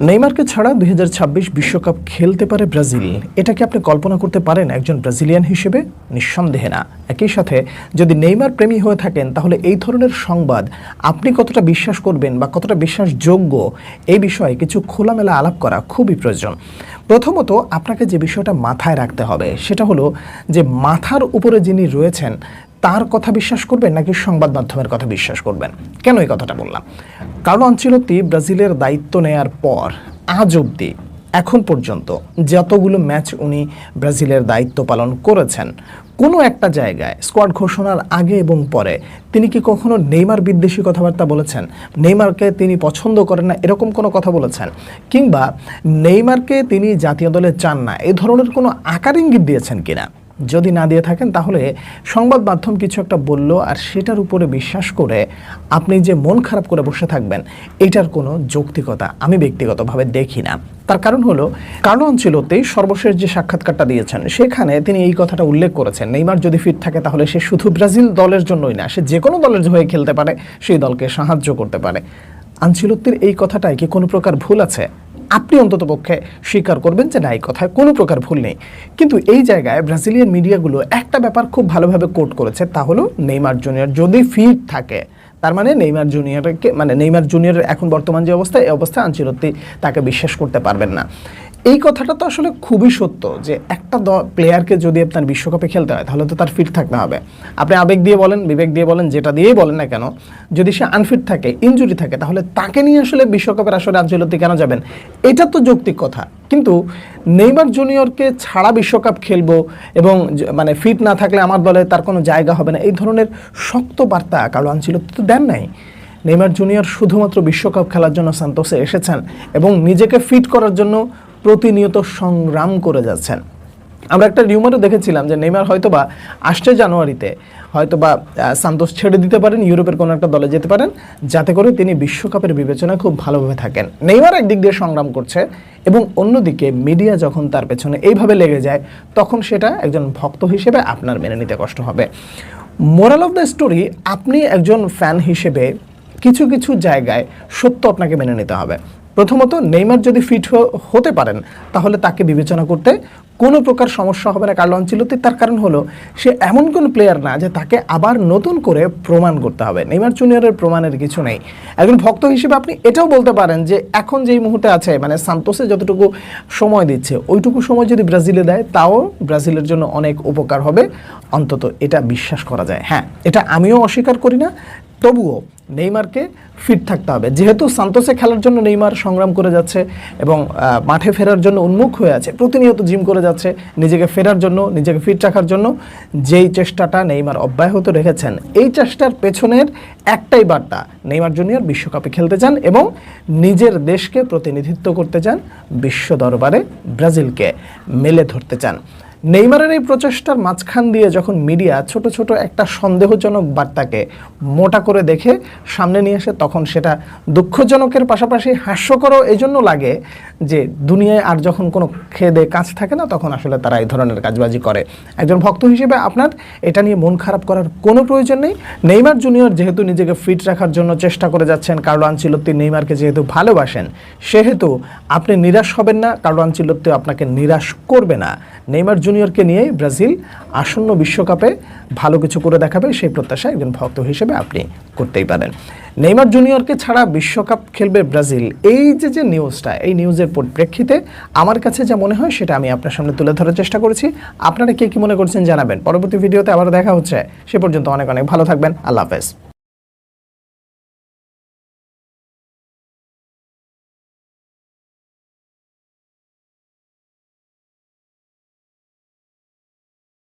নেইমারকে ছাড়া দুই বিশ্বকাপ খেলতে পারে ব্রাজিল। এটা কি আপনি কল্পনা করতে পারেন একজন ব্রাজিলিয়ান হিসেবে? নিঃসন্দেহে না। একই সাথে, যদি নেইমার প্রেমী হয়ে থাকেন, তাহলে এই ধরনের সংবাদ আপনি কতটা বিশ্বাস করবেন বা কতটা বিশ্বাসযোগ্য, এই বিষয়ে কিছু খোলামেলা আলাপ করা খুবই প্রয়োজন। প্রথমত, আপনাকে যে বিষয়টা মাথায় রাখতে হবে, সেটা হলো যে মাথার উপরে যিনি রয়েছেন তার কথা বিশ্বাস করবেন নাকি সংবাদ মাধ্যমের কথা বিশ্বাস করবেন? কেন এই কথাটা বললাম? কারণ অঞ্চলতি ব্রাজিলের দায়িত্ব নেয়ার পর আজ অবধি, এখন পর্যন্ত যতগুলো ম্যাচ উনি ব্রাজিলের দায়িত্ব পালন করেছেন, কোনো একটা জায়গায় স্কোয়াড ঘোষণার আগে এবং পরে তিনি কি কখনো নেইমার বিদ্বেষী কথাবার্তা বলেছেন? নেইমারকে তিনি পছন্দ করেন না, এরকম কোনো কথা বলেছেন? কিংবা নেইমারকে তিনি জাতীয় দলে চান না, এ ধরনের কোনো আকার ইঙ্গিত দিয়েছেন কিনা? যদি না দিয়ে থাকেন, তাহলে সংবাদ মাধ্যম কিছু একটা বলল আর সেটার উপরে বিশ্বাস করে আপনি যে মন খারাপ করে বসে থাকবেন, এটার কোনো যৌক্তিকতা আমি ব্যক্তিগতভাবে দেখি না। তার কারণ হলো কার্লো অঞ্চলতেই সর্বশেষ যে সাক্ষাৎকারটা দিয়েছেন, সেখানে তিনি এই কথাটা উল্লেখ করেছেন, নেইমার যদি ফিট থাকে তাহলে সে শুধু ব্রাজিল দলের জন্যই না, সে যে কোনো দলের হয়ে খেলতে পারে, সেই দলকে সাহায্য করতে পারে। আঞ্চলত্বের এই কথাটায় কি কোনো প্রকার ভুল আছে? আপনি অন্তত পক্ষে স্বীকার করবেন যে না, এই কথায় কোনো প্রকার ভুল নেই। কিন্তু এই জায়গায় ব্রাজিলিয়ান মিডিয়াগুলো একটা ব্যাপার খুব ভালোভাবে কোট করেছে, তা হলো নেইমার জুনিয়র যদি ফিট থাকে, তার মানে নেইমার জুনিয়রকে মানে নেইমার জুনিয়রের এখন বর্তমান যে অবস্থা, এই অবস্থায় আঞ্চলত্তি তাকে বিশ্বাস করতে পারবেন না। এই কথাটা তো আসলে খুবই সত্য যে একটা প্লেয়ারকে যদি আপনার বিশ্বকাপে খেলতে হয়, তাহলে তো তার ফিট থাকতে হবে। আপনি আবেগ দিয়ে বলেন, বিবেক দিয়ে বলেন, যেটা দিয়েই বলেন না কেন, যদি সে আনফিট থাকে ইনজুরি থাকে, তাহলে তাকে নিয়ে আসলে বিশ্বকাপের আসলে আঞ্চলিক কেন যাবেন? এটা তো যৌক্তিক কথা। কিন্তু নেইমার জুনিয়রকে ছাড়া বিশ্বকাপ খেলব এবং মানে ফিট না থাকলে আমার দলে তার কোনো জায়গা হবে না, এই ধরনের শক্ত বার্তা কারও আঞ্চলিক তো দেন নাই। নেইমার জুনিয়র শুধুমাত্র বিশ্বকাপ খেলার জন্য সান্তোসে এসেছেন এবং নিজেকে ফিট করার জন্য প্রতিনিয়ত সংগ্রাম করে যাচ্ছেন। আমরা একটা রিউমারও দেখেছিলাম যে নেইমার হয়তোবা আসছে জানুয়ারিতে, হয়তোবা সান্তোস ছেড়ে দিতে পারেন, ইউরোপের কোনো একটা দলে যেতে পারেন, যাতে করে তিনি বিশ্বকাপের বিবেচনায় খুব ভালোভাবে থাকেন। নেইমার একদিক দিয়ে সংগ্রাম করছে এবং অন্যদিকে মিডিয়া যখন তার পেছনে এইভাবে লেগে যায়, তখন সেটা একজন ভক্ত হিসেবে আপনার মেনে নিতে কষ্ট হবে। মোরাল অফ দ্য স্টোরি আপনি একজন ফ্যান হিসেবে কিছু কিছু জায়গায় সত্য আপনাকে মেনে নিতে হবে। প্রথমত নেইমার যদি ফিট হতে পারেন, তাহলে তাকে বিবেচনা করতে কোনো প্রকার সমস্যা হবে না। কার্লো আঞ্চলতি তার কারণ হলো, সে এমন কোন প্লেয়ার না যে তাকে আবার নতুন করে প্রমাণ করতে হবে। নেইমার জুনিয়রের প্রমাণের কিছু নেই। একজন ভক্ত হিসেবে আপনি এটাও বলতে পারেন যে এখন যেই মুহূর্তে আছে মানে সান্তোসে যতটুকু সময় দিচ্ছে, ওইটুকু সময় যদি ব্রাজিলে দেয়, তাও ব্রাজিলের জন্য অনেক উপকার হবে। অন্তত এটা বিশ্বাস করা যায়। হ্যাঁ এটা আমিও অস্বীকার করি না। তবুও নেইমারকে ফিট থাকতে হবে। যেহেতু সান্তোসে খেলার জন্য নেইমার সংগ্রাম করে যাচ্ছে এবং মাঠে ফেরার জন্য উন্মুখ হয়ে আছে, প্রতিনিয়ত জিম করে যাচ্ছে নিজেকে ফেরার জন্য, নিজেকে ফিট রাখার জন্য, যেই চেষ্টাটা নেইমার অব্যাহত রেখেছেন, এই চেষ্টার পেছনের একটাই বার্তা, নেইমার জুনিয়র বিশ্বকাপে খেলতে চান এবং নিজের দেশকে প্রতিনিধিত্ব করতে চান বিশ্ব দরবারে ব্রাজিলকে মেলে ধরতে চান। নেইমারের এই প্রচেষ্টার মাঝখান দিয়ে যখন মিডিয়া ছোট ছোট একটা সন্দেহজনক বার্তাকে মোটা করে দেখে সামনে নিয়ে আসে, তখন সেটা দুঃখজনকের পাশাপাশি হাস্যকরও এই জন্য লাগে যে দুনিয়ায় আর যখন কোনো খেদে কাজ থাকে না, তখন আসলে তারা এই ধরনের কাজবাজি করে। একজন ভক্ত হিসেবে আপনার এটা নিয়ে মন খারাপ করার কোনো প্রয়োজন নেই। নেইমার জুনিয়র যেহেতু নিজেকে ফিট রাখার জন্য চেষ্টা করে যাচ্ছেন, কার্লো আনচিলত্তি নেইমারকে যেহেতু ভালোবাসেন, সেহেতু আপনি নিরাশ হবেন না, কার্লো আনচিলত্তি আপনাকে নিরাশ করবে না। নেইমার জুনিয়রকে নিয়ে ব্রাজিল আসন্ন বিশ্বকাপে ভালো কিছু করে দেখাবে, সেই প্রত্যাশা একজন ভক্ত হিসেবে আপনি করতেই পারেন। নেইমার জুনিয়রকে ছাড়া বিশ্বকাপ খেলবে ব্রাজিল। এই যে যে নিউজটা, এই নিউজের পরিপ্রেক্ষিতে আমার কাছে যা মনে হয় সেটা আমি আপনার সামনে তুলে ধরার চেষ্টা করেছি। আপনারা কে কি মনে করছেন জানাবেন। পরবর্তী ভিডিওতে আবার দেখা হচ্ছে। সে পর্যন্ত অনেক অনেক ভালো থাকবেন। আল্লাহ হাফেজ।